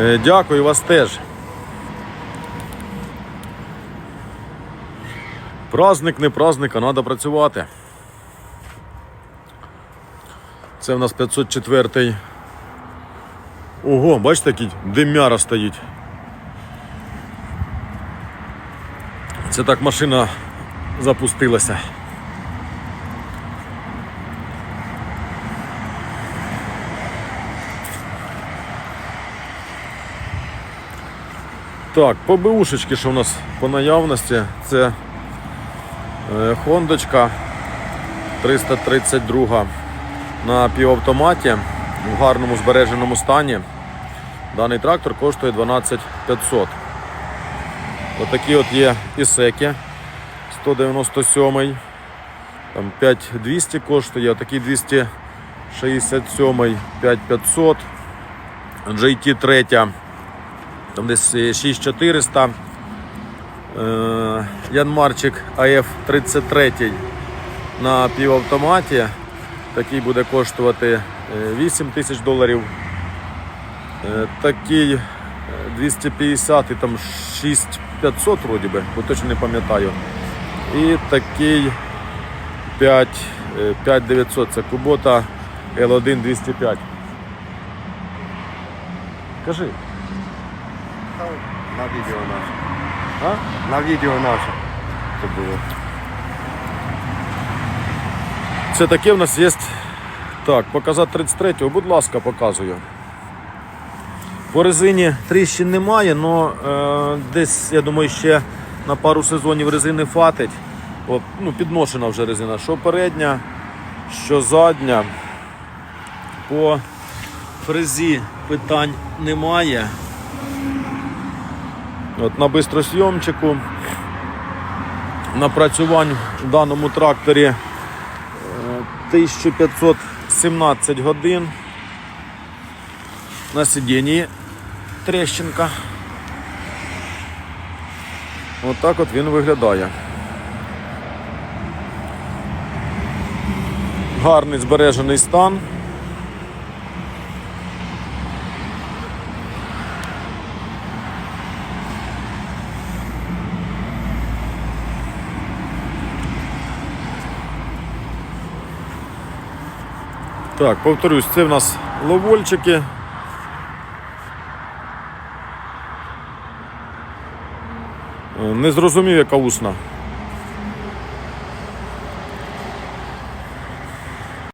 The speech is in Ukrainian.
Е, Дякую вас теж. Праздник, не праздник, а треба працювати. Це в нас 504. Ого, бачите, який димяра стоїть. Це так машина запустилася. Так, по БУшечки, що у нас по наявності, це е, Хондочка 332 на півавтоматі в гарному збереженому стані. Даний трактор коштує 12 500. Отакі от є ісеки 197 там 5200 коштує, отакий 267 5500 GT 3 там десь 6400 Е, Янмарчик АФ 33 на півавтоматі. Такий буде коштувати е, 8 тисяч доларів. Е, Такий е, 250 і там 6500 вроді би, бо точно не пам'ятаю. І такий 5, е, 5900, це Кубота L1 205. Кажи. На відео наше. А? На відео наше. Це було. Це таке в нас є. Так, показати 33-го, будь ласка, показую. По резині тріщин немає, але десь, я думаю, ще на пару сезонів резини фатить. От, ну, підношена вже резина. Що передня, що задня. По фрезі питань немає. От на бистросйомчику. Напрацювань в даному тракторі е, 1517 годин. На сидінні трещинка. Отак от він виглядає. Гарний збережений стан. Так, повторюсь, це в нас ловольчики. Е, Не зрозумів, яка усна.